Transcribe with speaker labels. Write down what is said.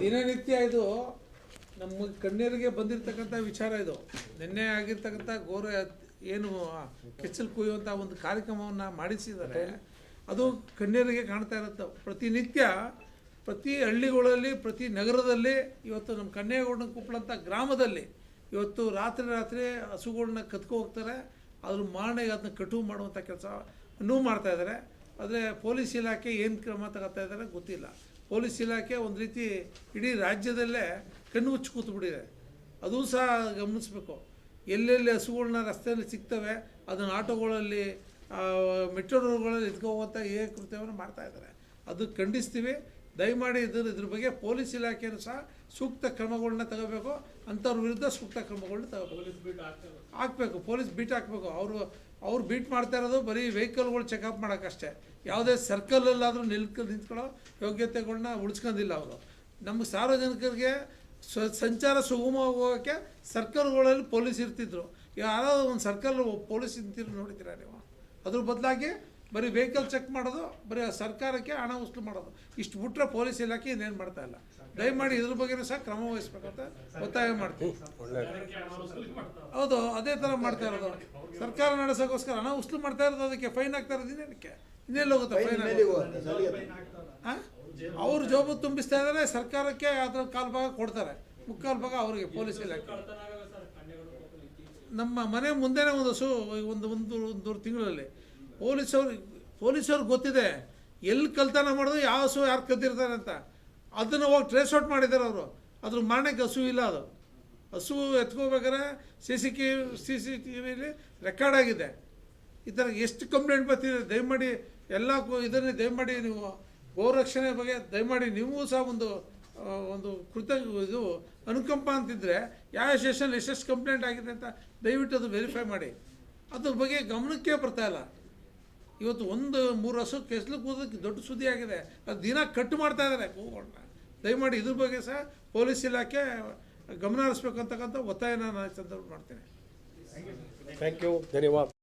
Speaker 1: ದಿನನಿತ್ಯ ಇದು ನಮ್ಮ ಕಣ್ಣೀರಿಗೆ ಬಂದಿರತಕ್ಕಂಥ ವಿಚಾರ ಇದು. ನಿನ್ನೆ ಆಗಿರ್ತಕ್ಕಂಥ ಘೋರ ಏನು ಕೆಚ್ಚಲು ಕುಯ್ಯುವಂಥ ಒಂದು ಕಾರ್ಯಕ್ರಮವನ್ನು ಮಾಡಿಸಿದರೆ ಅದು ಕಣ್ಣೀರಿಗೆ ಕಾಣ್ತಾ ಇರುತ್ತೆ. ಪ್ರತಿನಿತ್ಯ ಪ್ರತಿ ಹಳ್ಳಿಗಳಲ್ಲಿ, ಪ್ರತಿ ನಗರದಲ್ಲಿ, ಇವತ್ತು ನಮ್ಮ ಕನ್ನೇಗೌಡ ಕುಪ್ಪಳಂಥ ಗ್ರಾಮದಲ್ಲಿ ಇವತ್ತು ರಾತ್ರಿ ರಾತ್ರಿ ಹಸುಗಳನ್ನ ಕತ್ಕೊ ಹೋಗ್ತಾರೆ. ಅದ್ರ ಮಾರಣೆಗೆ ಅದನ್ನ ಕಟು ಮಾಡುವಂಥ ಕೆಲಸ ಇನ್ನೂ ಮಾಡ್ತಾ ಇದ್ದಾರೆ. ಆದರೆ ಪೊಲೀಸ್ ಇಲಾಖೆ ಏನು ಕ್ರಮ ತಗೋತಾ ಇದ್ದಾರೆ ಗೊತ್ತಿಲ್ಲ. ಪೊಲೀಸ್ ಇಲಾಖೆ ಒಂದು ರೀತಿ ಇಡೀ ರಾಜ್ಯದಲ್ಲೇ ಕಣ್ಣು ಮುಚ್ಚಿ ಕೂತ್ಬಿಟ್ಟಿದೆ. ಅದೂ ಸಹ ಗಮನಿಸಬೇಕು. ಎಲ್ಲೆಲ್ಲಿ ಹಸುಗಳನ್ನ ರಸ್ತೆಯಲ್ಲಿ ಸಿಗ್ತವೆ, ಅದನ್ನು ಆಟೋಗಳಲ್ಲಿ ಮೆಟ್ರೋ ರೋಡ್ಗಳಲ್ಲಿ ಎತ್ಕೊ ಹೋಗುವಂಥ ಏ ಕೃತ್ಯವನ್ನು ಮಾಡ್ತಾ ಇದ್ದಾರೆ. ಅದು ಖಂಡಿಸ್ತೀವಿ. ದಯಮಾಡಿ ಇದ್ರ ಇದ್ರ ಬಗ್ಗೆ ಪೊಲೀಸ್ ಇಲಾಖೆಯನ್ನು ಸಹ ಸೂಕ್ತ ಕ್ರಮಗಳನ್ನ ತಗೋಬೇಕು. ಅಂಥವ್ರ ವಿರುದ್ಧ ಸೂಕ್ತ ಕ್ರಮಗಳನ್ನ ತಗೋಬೇಕು. ಹಾಕಬೇಕು. ಪೊಲೀಸ್ ಬೀಟ್ ಹಾಕ್ಬೇಕು. ಅವರು ಅವ್ರು ಬೀಟ್ ಮಾಡ್ತಾ ಇರೋದು ಬರೀ ವೆಹಿಕಲ್ಗಳು ಚೆಕಪ್ ಮಾಡೋಕ್ಕಷ್ಟೇ. ಯಾವುದೇ ಸರ್ಕಲಲ್ಲಾದರೂ ನಿಲ್ಕ ನಿಂತ್ಕೊಳ್ಳೋ ಯೋಗ್ಯತೆಗಳನ್ನ ಉಳಿಸ್ಕೊಂಡಿಲ್ಲ ಅವರು. ನಮ್ಮ ಸಾರ್ವಜನಿಕರಿಗೆ ಸ್ವ ಸಂಚಾರ ಸುಗಮವಾಗಿ ಹೋಗೋಕ್ಕೆ ಸರ್ಕಲ್ಗಳಲ್ಲಿ ಪೊಲೀಸ್ ಇರ್ತಿದ್ರು. ಯಾರೋ ಒಂದು ಸರ್ಕಲ್ ಪೊಲೀಸ್ ನಿಂತಿರೋ ನೋಡಿದ್ದೀರಾ ನೀವು? ಅದ್ರ ಬದಲಾಗಿ ಬರೀ ವೆಹಿಕಲ್ ಚೆಕ್ ಮಾಡೋದು ಬರೀ ಸರ್ಕಾರಕ್ಕೆ ಹಣ ವಸೂಲು ಮಾಡೋದು. ಇಷ್ಟು ಬಿಟ್ಟರೆ ಪೊಲೀಸ್ ಇಲಾಖೆ ಇನ್ನೇನು ಮಾಡ್ತಾ ಇಲ್ಲ. ದಯಮಾಡಿ ಇದ್ರ ಬಗ್ಗೆನೂ ಸಹ ಕ್ರಮ ವಹಿಸ್ಬೇಕಂತ ಒತ್ತಾಯ ಮಾಡ್ತೀವಿ. ಹೌದು ಅದೇ ಥರ ಮಾಡ್ತಾ ಇರೋದು. ಸರ್ಕಾರ ನಡೆಸೋಕ್ಕೋಸ್ಕರ ಹಣ ವಸೂಲು ಮಾಡ್ತಾ ಇರೋದು ಅದಕ್ಕೆ ಫೈನ್ ಆಗ್ತಾ ಇರೋದು ಇನ್ನೇನಕ್ಕೆ ಇನ್ನೆಲ್ಲಿ ಹೋಗುತ್ತೆ ಫೈನ್ ಅವ್ರ ಜೋಬು ತುಂಬಿಸ್ತಾ ಇದ್ದಾರೆ ಸರ್ಕಾರಕ್ಕೆ ಅದ್ರ ಕಾಲು ಭಾಗ ಕೊಡ್ತಾರೆ. ಮುಕ್ಕಾಲು ಭಾಗ ಅವರಿಗೆ ಪೊಲೀಸ್ ಇಲಾಖೆ ನಮ್ಮ ಮನೆ ಮುಂದೆನೇ ಒಂದು ಸು ಒಂದು ಒಂದು ಒಂದು ತಿಂಗಳಲ್ಲಿ ಪೊಲೀಸವ್ರು, ಪೊಲೀಸವ್ರಿಗೆ ಗೊತ್ತಿದೆ, ಎಲ್ಲಿ ಕಲ್ತನ ಮಾಡೋದು, ಯಾವ ಹಸು ಯಾರು ಕದ್ದಿರ್ತಾರೆ ಅಂತ. ಅದನ್ನು ಹೋಗಿ ಟ್ರೇಸ್ ಔಟ್ ಮಾಡಿದ್ದಾರೆ ಅವರು. ಅದ್ರ ಮರಣಕ್ಕೆ ಹಸು ಇಲ್ಲ ಅದು. ಹಸು ಎತ್ಕೋಬೇಕಾದ್ರೆ C C K C C T ವಿಲಿ ರೆಕಾರ್ಡ್ ಆಗಿದೆ. ಈ ಥರ ಎಷ್ಟು ಕಂಪ್ಲೇಂಟ್ ಬರ್ತಿದೆ, ದಯಮಾಡಿ ಎಲ್ಲ ಇದನ್ನು ದಯಮಾಡಿ ನೀವು ಗೋರಕ್ಷಣೆ ಬಗ್ಗೆ ದಯಮಾಡಿ ನೀವು ಸಹ ಒಂದು ಒಂದು ಕೃತ, ಇದು ಅನುಕಂಪ ಅಂತಿದ್ದರೆ ಯಾವ ಸೆಷನ್ ಎಷ್ಟೆಷ್ಟು ಕಂಪ್ಲೇಂಟ್ ಆಗಿದೆ ಅಂತ ದಯವಿಟ್ಟು ಅದು ವೆರಿಫೈ ಮಾಡಿ. ಅದ್ರ ಬಗ್ಗೆ ಗಮನಕ್ಕೆ ಬರ್ತಾ ಇಲ್ಲ. ಇವತ್ತು ಒಂದು ಮೂರು ಹಸು ಕೆಸಲು ಕೂದಕ್ಕೆ ದೊಡ್ಡ ಸುದ್ದಿ ಆಗಿದೆ. ಅದು ದಿನ ಕಟ್ ಮಾಡ್ತಾ ಇದ್ದಾರೆ ಕೂಗಳನ್ನ ದಯಮಾಡಿ ಇದ್ರ ಬಗ್ಗೆ ಸಹ ಪೊಲೀಸ್ ಇಲಾಖೆ ಗಮನ ಹರಿಸ್ಬೇಕಂತಕ್ಕಂಥ ಒತ್ತಾಯನ ನಾನು ಸಂದರ್ಭ ಮಾಡ್ತೇನೆ.
Speaker 2: ಥ್ಯಾಂಕ್ ಯು ಧನ್ಯವಾದ